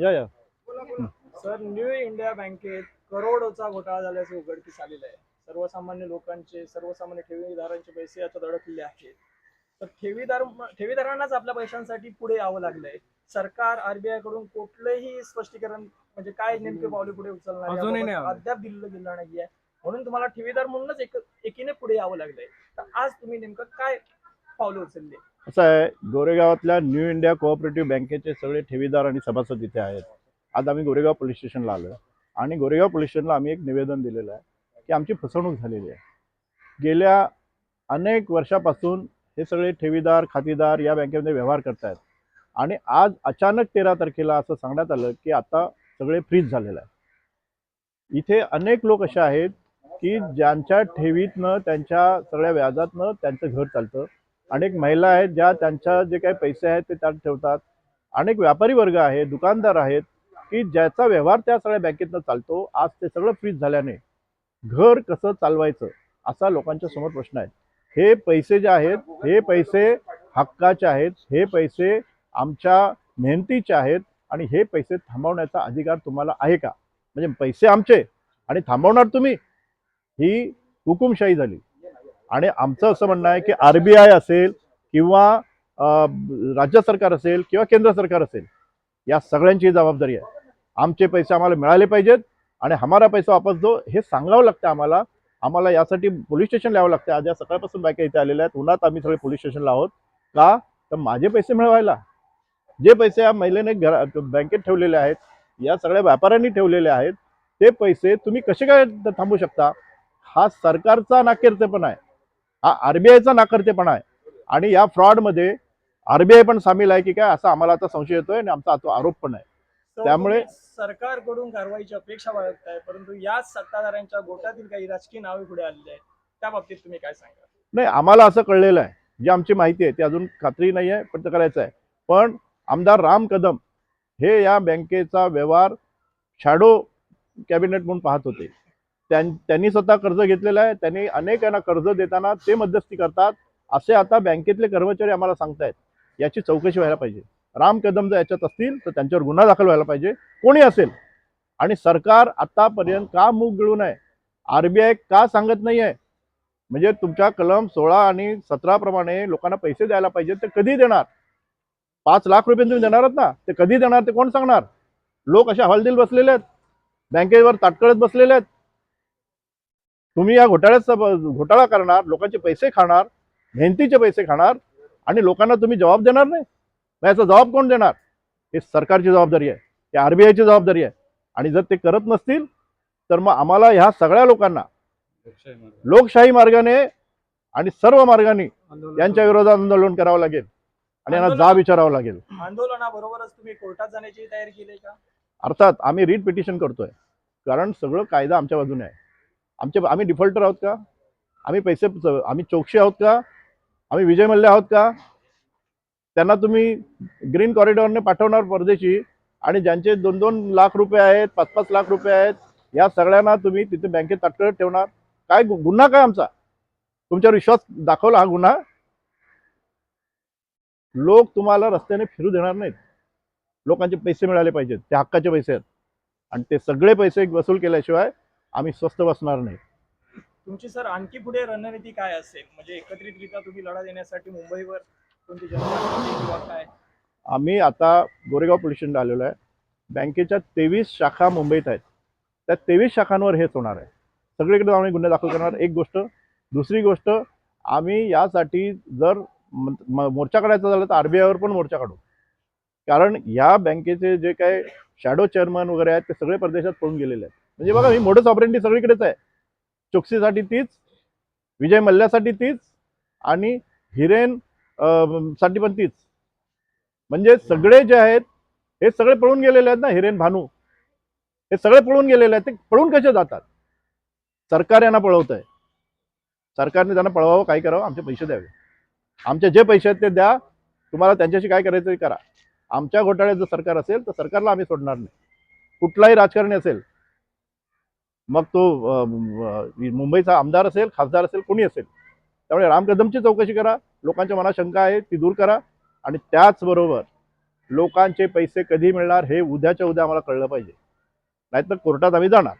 या या. Sir new India बँकेत करोडोचा घोटाळा झाल्याचे उघडकीस आलेलं आहे. सर्वसामान्य लोकांचे सर्वसामान्य ठेवीदारांचे पैसे आता दडपलेले आहेत. तर ठेवीदार ठेवीदारांनाच आपल्या पैशांसाठी पुढे यावं लागलंय. सरकार आरबीआयकडून कुठलंही स्पष्टीकरण म्हणजे काय नेमके पावले पुढे उचलणार अजूनही नाही याबाबत आलं. अद्याप दिलेलं गेलं नाहीये म्हणून तुम्हाला ठेवीदार म्हणूनच एक एकीने पुढे यावं लागलंय. तर आज तुम्ही नेमकं काय पावले उचलले? कसं आहे गोरेगावातल्या न्यू इंडिया कोऑपरेटिव्ह बँकेचे सगळे ठेवीदार आणि सभासद इथे आहेत. आज आम्ही गोरेगाव पोलीस स्टेशनला आलो आणि गोरेगाव पोलीस स्टेशनला आम्ही एक निवेदन दिलेलं आहे की आमची फसवणूक झालेली आहे. गेल्या अनेक वर्षापासून हे सगळे ठेवीदार खातेदार या बँकेमध्ये व्यवहार करत आहेत आणि आज अचानक तेरा तारखेला असं सांगण्यात आलं की आता सगळे फ्रीज झालेलं आहे इथे अनेक लोक असे आहेत की ज्यांच्या ठेवीतनं त्यांच्या सगळ्या व्याजातनं त्यांचं घर चालतं. अनेक महिला आहेत ज्या त्यांच्या जे काही पैसे आहेत ते त्यात ठेवतात. अनेक व्यापारी वर्ग आहे दुकानदार आहेत की ज्याचा व्यवहार त्या सगळ्या बँकेतनं चालतो. आज ते सगळं फ्रीज झाल्याने घर कसं चालवायचं असा लोकांच्या समोर प्रश्न आहे. हे पैसे जे आहेत हे पैसे हक्काचे आहेत हे पैसे आमच्या मेहनतीचे आहेत आणि हे पैसे थांबवण्याचा अधिकार तुम्हाला आहे का? म्हणजे पैसे आमचे आणि थांबवणार तुम्ही ही हुकुमशाही झाली. आणि आमचं असं म्हणणं आहे की आर बी आय असेल किंवा राज्य सरकार असेल किंवा केंद्र सरकार असेल या सगळ्यांची जबाबदारी आहे. आमचे पैसे आम्हाला मिळाले पाहिजेत आणि हमारा पैसा वापस दो हे सांगावं लागतं आम्हाला. आम्हाला यासाठी पोलीस स्टेशन यावं लागतं. आज या सकाळपासून बायका इथे आलेल्या आहेत. उन्हात आम्ही सगळे पोलीस स्टेशनला आहोत. का? तर माझे पैसे मिळवायला. जे पैसे या महिलेने घरा बँकेत ठेवलेले आहेत या सगळ्या व्यापाऱ्यांनी ठेवलेले आहेत ते पैसे तुम्ही कसे काय थांबू शकता? हा सरकारचा नाकेर्तेपणा आहे. हा आरबीआयचा नाकर्तेपणा आहे. आणि या फ्रॉडमध्ये आरबीआय पण सामील आहे की काय असा आम्हाला आता संशय येतोय आणि आमचा तो आरोप पण आहे. त्यामुळे- सरकारकडून कारवाईची अपेक्षा बाळगताय परंतु याच सत्ताधाऱ्यांच्या गोटातील काही राजकीय नावे पुढे आलेली आहेत त्या बाबतीत तुम्ही काय सांगा नाही आम्हाला असं कळलेलं आहे. जी आमची माहिती आहे ती अजून खात्री नाही आहे पण ते करायचं आहे. पण आमदार राम कदम हे या बँकेचा व्यवहार शॅडो कॅबिनेट म्हणून पाहत होते. त्यांनी स्वतः कर्ज घेतलेलं आहे. त्यांनी अनेकांना कर्ज देताना ते मध्यस्थी करतात. असे आता बँकेतले कर्मचारी आम्हाला सांगतायत. याची चौकशी व्हायला पाहिजे. राम कदम जर याच्यात असतील तर त्यांच्यावर गुन्हा दाखल व्हायला पाहिजे. कोणी असेल? आणि सरकार आतापर्यंत का मूग गिळून आहे आरबीआय का सांगत नाही आहे म्हणजे तुमच्या कलम सोळा आणि सतरा प्रमाणे लोकांना पैसे द्यायला पाहिजे ते कधी देणार? पाच लाख रुपये तुम्ही देणार आहात ना? ते कधी देणार ते कोण सांगणार? लोक असे हवालदिल बसलेले आहेत. बँकेवर ताटकळत बसलेले आहेत. तुम्ही या घोटाळ्यात घोटाळा करणार लोकांचे पैसे खाणार मेहनतीचे पैसे खाणार आणि लोकांना तुम्ही जबाब देणार नाही. मग याचा जबाब कोण देणार? हे सरकारची जबाबदारी आहे हे आरबीआयची जबाबदारी आहे. आणि जर ते करत नसतील तर मग आम्हाला ह्या सगळ्या लोकांना लोकशाही मार्गाने आणि सर्व मार्गाने यांच्या विरोधात आंदोलन करावं लागेल. आणि यांना जाब विचारावं लागेल. आंदोलनाबरोबरच तुम्ही कोर्टात जाण्याची तयारी केली का? अर्थात आम्ही रीट पिटिशन करतोय. कारण सगळं कायदा आमच्या बाजूने आहे. आमचे आम्ही डिफॉल्टर आहोत का? आम्ही पैसे आम्ही चौकशी आहोत का? आम्ही विजय मल्ले आहोत का? त्यांना तुम्ही ग्रीन कॉरिडॉरने पाठवणार परदेशी आणि ज्यांचे दोन दोन लाख रुपये आहेत पाच पाच लाख रुपये आहेत या सगळ्यांना तुम्ही तिथे बँकेत ताटकळत ठेवणार. काय गुन्हा काय आमचा? तुमच्यावर विश्वास दाखवला हा गुन्हा? लोक तुम्हाला रस्त्याने फिरू देणार नाहीत. लोकांचे पैसे मिळाले पाहिजेत. ते हक्काचे पैसे आहेत. आणि ते सगळे पैसे वसूल केल्याशिवाय आम्ही स्वस्त बसणार नाही. तुमची सर आणखी पुढे रणनीती काय असेल? म्हणजे एकत्रितरित्या तुम्ही लढा देण्यासाठी मुंबईवर कोणती किंवा काय? आम्ही आता गोरेगाव पोलीस स्टेशनला आलेलो आहे. बँकेच्या तेवीस शाखा मुंबईत आहेत. त्या तेवीस शाखांवर हेच होणार आहे. सगळीकडे आम्ही गुन्हे दाखल करणार. एक गोष्ट. दुसरी गोष्ट आम्ही यासाठी जर मोर्चा काढायचा झाला तर आरबीआयवर पण मोर्चा काढू. कारण या बँकेचे जे काय शॅडो चेअरमन वगैरे आहेत ते सगळे परदेशात पळून गेलेले आहेत. म्हणजे बघा मी मोडस ऑपरेंटी सगळीकडेच आहे. चोक्सीसाठी तीच विजय मल्ल्यासाठी तीच आणि हिरेन साठी पण तीच. म्हणजे सगळे जे आहेत हे सगळे पळून गेलेले आहेत ना हिरेन भानू? हे सगळे पळून गेलेले आहेत ते पळून कसे जातात? सरकार यांना पळवत आहे सरकारने त्यांना पळवावं काय करावं? आमचे पैसे द्यावे. आमचे जे पैसे आहेत ते द्या. तुम्हाला त्यांच्याशी काय करायचं ते करा. आमच्या घोटाळ्यात जर सरकार असेल तर सरकारला आम्ही सोडणार नाही. कुठलाही राजकारणी असेल मग तो मुंबईचा आमदार असेल खासदार असेल कोणी असेल. त्यामुळे राम कदमची चौकशी करा लोकांच्या मनात शंका आहे ती दूर करा आणि त्याचबरोबर लोकांचे पैसे कधी मिळणार हे उद्याच्या उद्या आम्हाला कळलं पाहिजे. नाहीतर कोर्टात आम्ही जाणार.